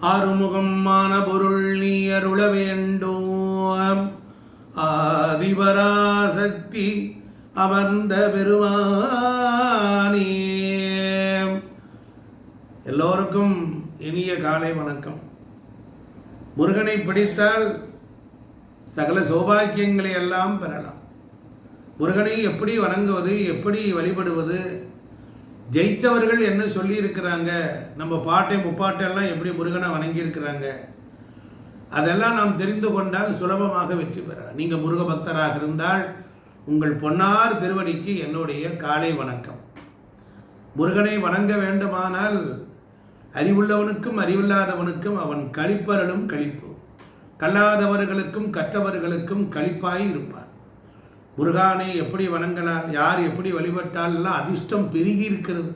ஆறுமுகமான பொருள் நீ அருள வேண்டும். ஆதிபராசக்தி அமர்ந்த பெருமானே. எல்லோருக்கும் இனிய காலை வணக்கம். முருகனை பிடித்தால் சகல சௌபாக்கியங்களை எல்லாம் பெறலாம். முருகனை எப்படி வணங்குவது எப்படி வழிபடுவது ஜெயித்தவர்கள் என்ன சொல்லியிருக்கிறாங்க? நம்ம பாட்டை முப்பாட்டெல்லாம் எப்படி முருகனை வணங்கியிருக்கிறாங்க? அதெல்லாம் நாம் தெரிந்து கொண்டால் சுலபமாக வெற்றி பெறலாம். நீங்கள் முருக பக்தராக இருந்தால் உங்கள் பொன்னார் திருவடிக்கு என்னுடைய காலை வணக்கம். முருகனை வணங்க வேண்டுமானால் அறிவுள்ளவனுக்கும் அறிவில்லாதவனுக்கும் அவன் கழிப்பறலும் கழிப்பு. கல்லாதவர்களுக்கும் கற்றவர்களுக்கும் கழிப்பாய் இருப்பான். முருகானை எப்படி வணங்கலாம் யார் எப்படி வழிபட்டாலெல்லாம் அதிர்ஷ்டம் பெருகி இருக்கிறது.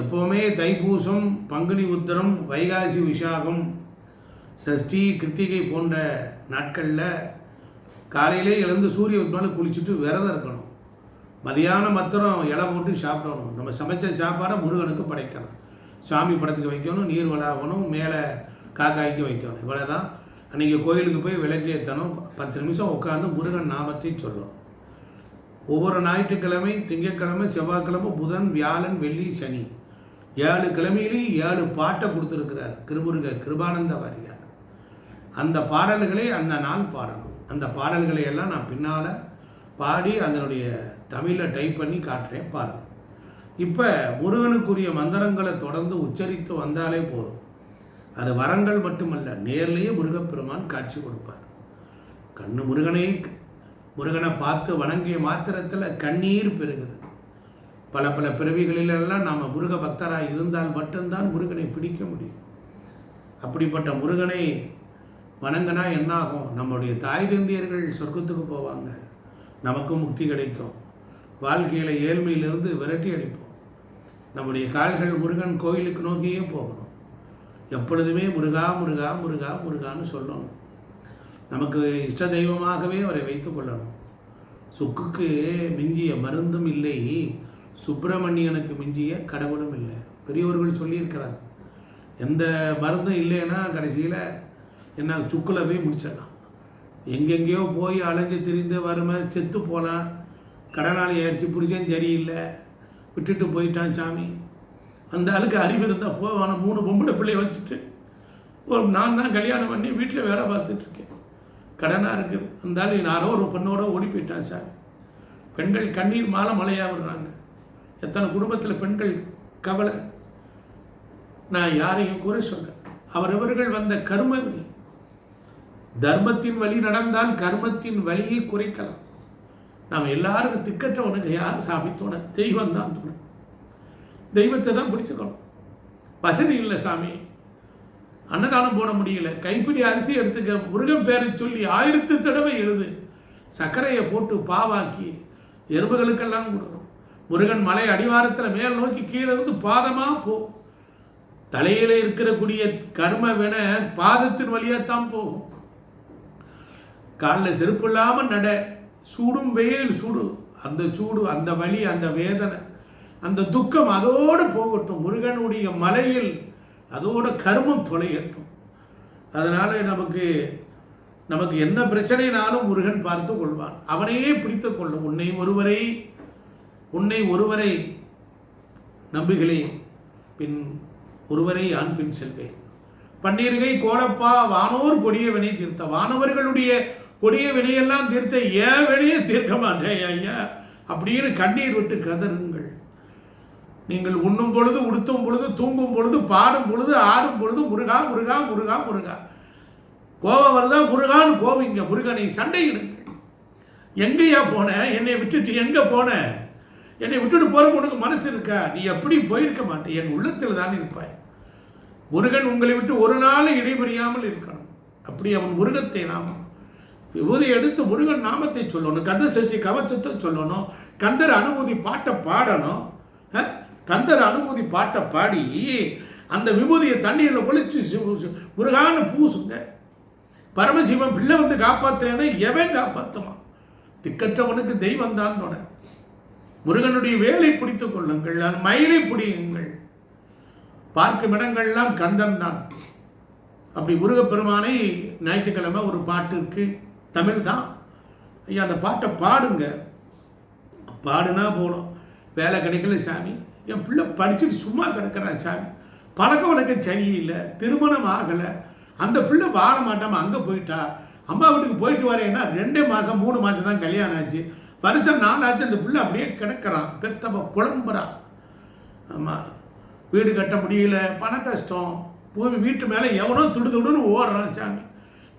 எப்போவுமே தைப்பூசம் பங்குனி உத்திரம் வைகாசி விசாகம் சஷ்டி கிருத்திகை போன்ற நாட்களில் காலையிலே எழுந்து சூரிய மேலே குளிச்சுட்டு விரதம் இருக்கணும். மதியானம் மாத்திரம் இலை போட்டு சாப்பிடணும். நம்ம சமைச்ச சாப்பாடை முருகனுக்கு படைக்கணும். சாமி படத்துக்கு வைக்கணும் நீர் வளாகணும் மேலே காக்காய்க்கு வைக்கணும். இவ்வளோ தான் அன்றைக்கி கோயிலுக்கு போய் விளக்கேற்றணும் பத்து நிமிஷம் உட்காந்து முருகன் நாமத்தை சொல்லணும் ஒவ்வொரு ஞாயிற்றுக்கிழமை திங்கட்கிழமை செவ்வாய்க்கிழமை புதன் வியாழன் வெள்ளி சனி. ஏழு கிழமையிலையும் ஏழு பாட்டை கொடுத்துருக்கிறார் கிருமுருக கிருபானந்த வாரியார். அந்த பாடல்களை அந்த நாள் பாடணும். அந்த பாடல்களை எல்லாம் நான் பின்னால் பாடி அதனுடைய தமிழில் டைப் பண்ணி காட்டுறேன் பாருங்கள் இப்போ முருகனுக்குரிய மந்திரங்களை தொடர்ந்து உச்சரித்து வந்தாலே போதும். அது வரங்கள் மட்டுமல்ல நேர்லேயே முருகப்பெருமான் காட்சி கொடுப்பார். கண்ணு முருகனை முருகனை பார்த்து வணங்கிய மாத்திரத்தில் கண்ணீர் பெருகுது. பல பல பிறவிகளிலெல்லாம் நாம் முருக பக்தராக இருந்தால் மட்டும்தான் முருகனை பிடிக்க முடியும். அப்படிப்பட்ட முருகனை வணங்கினா என்னாகும்? நம்முடைய தாய் தந்தியர்கள் சொர்க்கத்துக்கு போவாங்க. நமக்கும் முக்தி கிடைக்கும். வாழ்க்கையில் ஏழ்மையிலிருந்து விரட்டி அடிப்போம். நம்முடைய கால்கள் முருகன் கோயிலுக்கு நோக்கியே போகணும். எப்பொழுதுமே முருகா முருகா முருகா முருகான்னு சொல்லணும். நமக்கு இஷ்ட தெய்வமாகவே அவரை வைத்து கொள்ளணும். சுக்குக்கு மிஞ்சிய மருந்தும் இல்லை சுப்பிரமணியனுக்கு மிஞ்சிய கடவுளும் இல்லை. பெரியவர்கள் சொல்லியிருக்கிறாங்க. எந்த மருந்தும் இல்லைன்னா கடைசியில் என்ன சுக்கில் போய் முடிச்சிடலாம். எங்கெங்கேயோ போய் அலைஞ்சு திரிந்து வறுமை செத்து போகலாம் கடனாளி ஆயிடுச்சு புருஷன் சரியில்லை விட்டுட்டு போயிட்டான் சாமி. அந்த ஆளுக்கு அறிவு இருந்தால் போவான மூணு பொம்பளை பிள்ளைய வச்சுட்டு. ஒரு நான் தான் கல்யாணம் பண்ணி வீட்டில் வேலை பார்த்துட்ருக்கேன் கடனாக இருக்குது. அந்த ஆள் யாரோ ஒரு பொண்ணோட ஓடி போயிட்டான் சார். பெண்கள் கண்ணீர் மாலை மலையாக வர்றாங்க எத்தனை குடும்பத்தில் பெண்கள் கவலை? நான் யாரையும் குறை சொல்கிறேன் அவரவர்கள் வந்த கர்ம தர்மத்தின் வழி நடந்தால் கர்மத்தின் வழியை குறைக்கலாம். நாம் எல்லாருக்கும் திக்கற்றவனுக்கு யார் சாமி துணை? தெய்வம் தான் தோணும் தெய்வத்தை தான் பிடிச்சிக்கணும். வசதி இல்லை சாமி. அன்னதானம் போட முடியல. கைப்பிடி அரிசி எடுத்துக்க முருகன் பேரை சொல்லி ஆயிரத்து தடவை எழுது. சர்க்கரையை போட்டு பாவாக்கி எறும்புகளுக்கெல்லாம் கொடுக்கும் முருகன் மலை அடிவாரத்தில் மேல் நோக்கி கீழே இருந்து பாதமாக போ. தலையில இருக்கக்கூடிய கர்ம வின பாதத்தின் வழியாகத்தான் போகும் காலில் செருப்பு இல்லாமல் நட. சூடும் வெயில் சூடு. அந்த சூடு அந்த வலி அந்த வேதனை. அந்த துக்கம் அதோடு போகட்டும். முருகனுடைய மலையில் அதோட கர்மம் தொலையட்டும். அதனால் நமக்கு நமக்கு என்ன பிரச்சனைனாலும் முருகன் பார்த்து கொள்வான். அவனையே பிடித்து கொள்ளும். உன்னை ஒருவரை உன்னை ஒருவரை நம்புகிறேன். பின் ஒருவரை ஆண் பின் செல்வேன். பன்னீர்கை கோலப்பா வானோர் கொடிய வினை தீர்த்த. வானவர்களுடைய கொடிய வினையெல்லாம் தீர்த்த. ஏன் வினையை தீர்க்க மாட்டேன் ஐயா? அப்படின்னு கண்ணீர் விட்டு கதருங்கள் நீங்கள் உண்ணும் பொழுது உடுத்தும் பொழுது தூங்கும் பொழுது பாடும் பொழுது ஆடும் பொழுது முருகா முருகா முருகா முருகா. கோபம் வருதா? முருகான்னு கோவிங்க. முருகனை சண்டையிடுங்கள். எங்கேயா போன? என்னை விட்டுட்டு எங்கே போன? என்னை விட்டுட்டு போகிற உனக்கு மனசு இருக்கா? நீ எப்படி போயிருக்க மாட்டே என் உள்ளத்தில் தான் இருப்பாய். முருகன் உங்களை விட்டு ஒரு நாள் இடைபெறியாமல் இருக்கணும். அப்படி அவன் முருகத்தை நாமம் விபூதி எடுத்து முருகன் நாமத்தை சொல்லணும். கந்த சஷ்டி கவச்சத்தை சொல்லணும். கந்தர் அனுமதி பாட்டை பாடணும். கந்தர் அனுபூதி பாட்டை பாடி அந்த விபூதியை தண்ணீரில் குளிச்சு முருகான்னு பூசுங்க பரமசிவன் பிள்ளை வந்து காப்பாற்றேன்னு எவன் காப்பாற்றுமா திக்கற்றவனுக்கு தெய்வம் தான் தொட. முருகனுடைய வேலை பிடித்துக் கொள்ளுங்கள் மயிலை பிடியுங்கள். பார்க்கும் இடங்கள்லாம் கந்தன் தான். அப்படி முருகப்பெருமானை ஞாயிற்றுக்கிழமை ஒரு பாட்டு இருக்குது தமிழ் தான். ஐயா அந்த பாட்டை பாடுங்க. பாடுனா போகணும் வேலை கிடைக்கல சாமி. என் பிள்ளை படிச்சுட்டு சும்மா கிடக்கிறான் சாமி. பழக்க வழக்கம் சரியில்லை திருமணம் ஆகலை. அந்த பிள்ளை வாழ மாட்டாமல் அங்கே போயிட்டா? அம்மா வீட்டுக்கு போயிட்டு வரேன்னா ரெண்டே மாதம் மூணு மாதம் தான் கல்யாணம் ஆச்சு. வருஷம் நாலாச்சு அந்த பிள்ளை அப்படியே கிடக்கிறான். பெத்தவ புலம்புறான் ஆமாம் வீடு கட்ட முடியல பண கஷ்டம். பூமி வீட்டு மேலே எவனோ துடு துடுன்னு ஓடுறான் சாமி.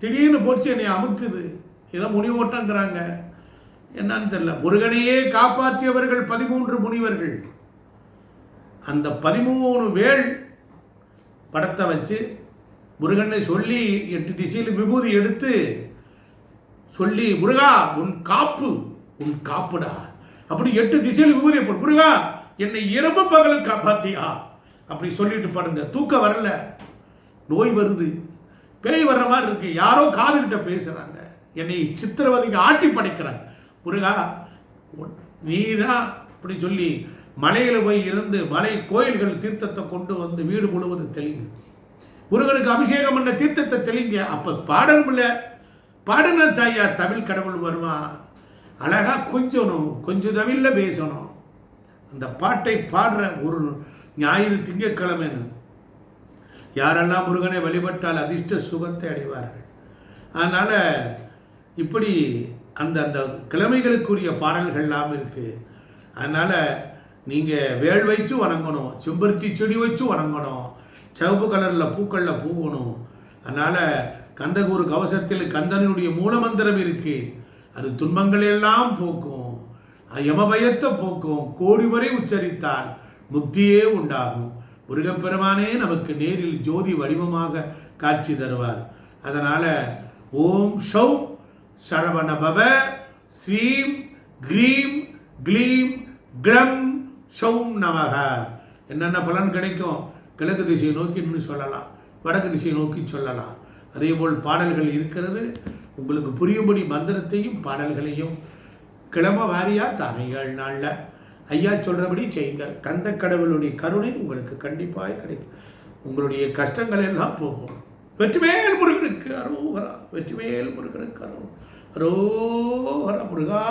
திடீர்னு போச்சு என்னை அமுக்குது. ஏதோ முனி ஓட்டங்கிறாங்க. என்னன்னு தெரியல. முருகனையே காப்பாற்றியவர்கள் பதிமூன்று முனிவர்கள். அந்த பதிமூணு வேள் படத்தை வச்சு முருகனை சொல்லி எட்டு திசையில் விபூதி எடுத்து சொல்லி முருகா உன் காப்பு உன் காப்புடா. அப்படி எட்டு திசையில் விபூதி முருகா என்னை இரவு பகலும் காப்பாத்தியா? அப்படி சொல்லிட்டு பாடுங்க தூக்கம் வரல. நோய் வருது. பேய் வர்ற மாதிரி இருக்கு. யாரோ காதுகிட்ட பேசுறாங்க. என்னை சித்திரவதைக்கு ஆட்டி படைக்கிறாங்க. முருகா நீ நீதான் அப்படி சொல்லி மலையில் போய் இருந்து மலை கோயில்கள் தீர்த்தத்தை கொண்டு வந்து வீடு முழுவதும் தெளிங்க. முருகனுக்கு அபிஷேகம் பண்ண தீர்த்தத்தை தெளிங்க. அப்போ பாடல் பாடின பாடுன தாயா தமிழ் கடவுள் வருவான் அழகாக கொஞ்சணும் கொஞ்சம் தமிழில் பேசணும். அந்த பாட்டை பாடுற ஒரு ஞாயிறு திங்கட்கிழமைன்னு. யாரெல்லாம் முருகனை வழிபட்டால் அதிர்ஷ்ட சுகத்தை அடைவார்கள்? அதனால் இப்படி அந்த அந்த கிழமைகளுக்குரிய பாடல்கள்லாம் இருக்குது அதனால் நீங்கள் வேள் வச்சு வணங்கணும் செம்பருத்தி செடி வச்சு வணங்கணும் சிவப்பு கலரில் பூக்களில் பூவணும் அதனால் கந்தகூர் கவசத்தில் கந்தனுடைய மூலமந்திரம் இருக்குது அது துன்பங்களை எல்லாம் போக்கும். யமபயத்தை போக்கும். கோடி வரை உச்சரித்தால் முக்தியே உண்டாகும். முருகப்பெருமானே நமக்கு நேரில் ஜோதி வடிவமாக காட்சி தருவார். அதனால் ஓம் ஷௌ சரவணபவ ஸ்ரீம் க்ரீம் க்ளீம் க்ரம் சௌம் நமக என்னென்ன பலன் கிடைக்கும்? கிழக்கு திசையை நோக்கின்னு சொல்லலாம். வடக்கு திசையை நோக்கி சொல்லலாம். அதேபோல் பாடல்கள் இருக்கிறது. உங்களுக்கு புரியும்படி மந்திரத்தையும் பாடல்களையும் கிழமை வாரியா? தானைகள் நாளில். ஐயா சொல்கிறபடி செய்யுங்க கந்த கடவுளுடைய கருணை உங்களுக்கு கண்டிப்பாக கிடைக்கும். உங்களுடைய கஷ்டங்கள் எல்லாம் போகும். வெற்றிவேல் முருகனுக்கு அரோகரா. வெற்றிவேல் முருகனுக்கு அரோ அரோகரா முருகா.